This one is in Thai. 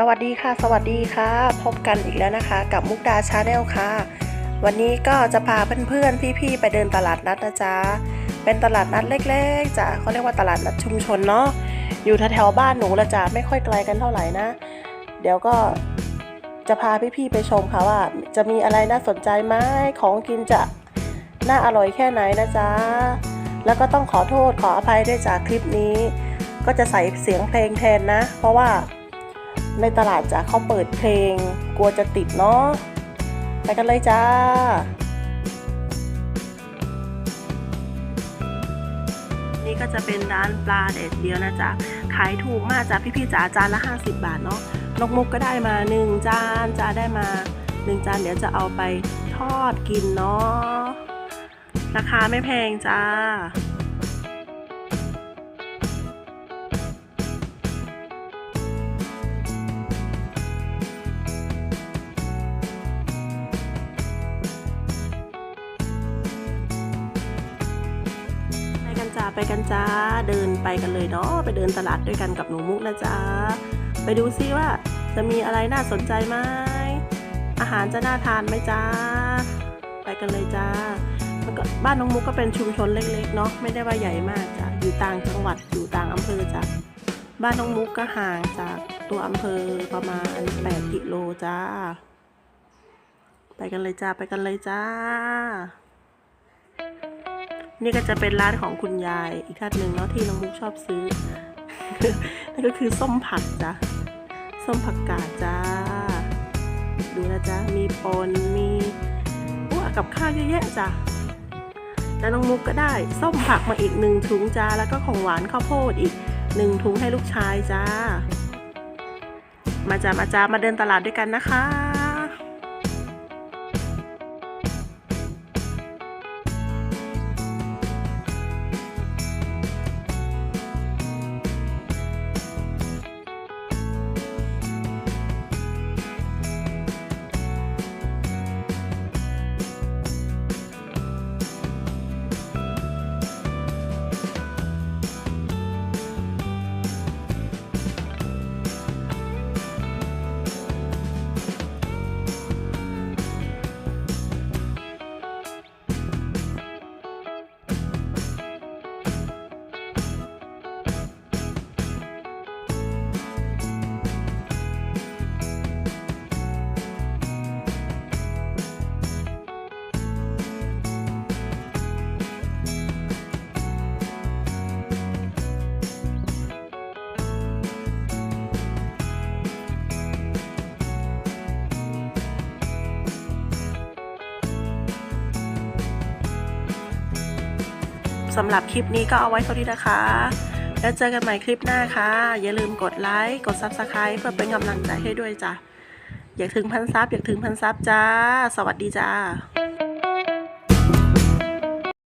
สวัสดีค่ะ สวัสดีค่ะ พบกันอีกแล้วนะคะ กับมุกดาชาแนลค่ะ วันนี้ก็จะพาเพื่อนๆ พี่ๆ ไปเดินตลาดนัดนะจ๊ะ เป็นตลาดนัดเล็กๆจ้ะเขาเรียกว่าตลาดนัดชุมชนเนาะ อยู่แถวๆบ้านหนูละจ้ะ ไม่ค่อยไกลกันเท่าไหร่นะ เดี๋ยวก็จะพาพี่ๆ ไปชมค่ะว่า จะมีอะไรน่าสนใจไหมของกินจะน่าอร่อยแค่ไหนนะจ๊ะ แล้วก็ต้องขอโทษขออภัยด้วยจากคลิปนี้ ก็จะใส่เสียงเพลงแทนนะ เพราะว่า ในตลาดจ้ะเขาเปิดเพลง กลัวจะติดเนาะไปกันเลยจ้านี่ก็จะเป็นร้านปลาเด็ดเดียวนะจ๊ะ ขายถูกมากจ้ะพี่ๆจ๋าจานละ 50 บาทเนาะนกมุกก็ได้มา 1 จานจ้าได้มา 1 จานเดี๋ยวจะเอาไปทอดกินเนาะราคาไม่แพงจ้า จ้าไปกันจ้าเดินไปกันเลยเนาะไปเดินตลาดด้วยกันกับหนูมุกนะจ๊ะไปดูซิว่าจะมีอะไรน่าสนใจไหมอาหารจะน่าทานไหมจ้าไปกันเลยจ้าแล้วก็บ้านน้องมุกก็เป็นชุมชนเล็กๆเนาะไม่ได้ว่าใหญ่มากจ้ะอยู่ต่างจังหวัดอยู่ต่างอำเภอจ้ะบ้านน้องมุกก็ห่างจากตัวอำเภอประมาณ 8 กิโลจ้า ไปกันเลยจ้าไปกันเลยจ้า นี่ก็จะเป็นร้านของคุณยายอีกท่านหนึ่งเนาะที่น้องมุกชอบซื้อ นั่นก็คือส้มผักจ้ะ ส้มผักกาดจ้า ดูนะจ๊ะ มีปนมีอู้กับข้าวเยอะแยะจ้ะ แล้วน้องมุกก็ได้ ส้มผักมาอีกหนึ่งถุงจ้า แล้วก็ของหวานข้าวโพดอีกหนึ่งถุงให้ลูกชายจ้า มาจ้ามาจ้ามาเดินตลาดด้วยกันนะคะ สำหรับคลิปนี้ก็เอาไว้เท่านี้นะคะ แล้วเจอกันใหม่คลิปหน้าค่ะ อย่าลืมกดไลค์ กด Subscribe เพื่อเป็นกำลังใจให้ด้วยจ้ะ อยากถึงพันซับอยากถึงพันซับจ้า สวัสดีจ้า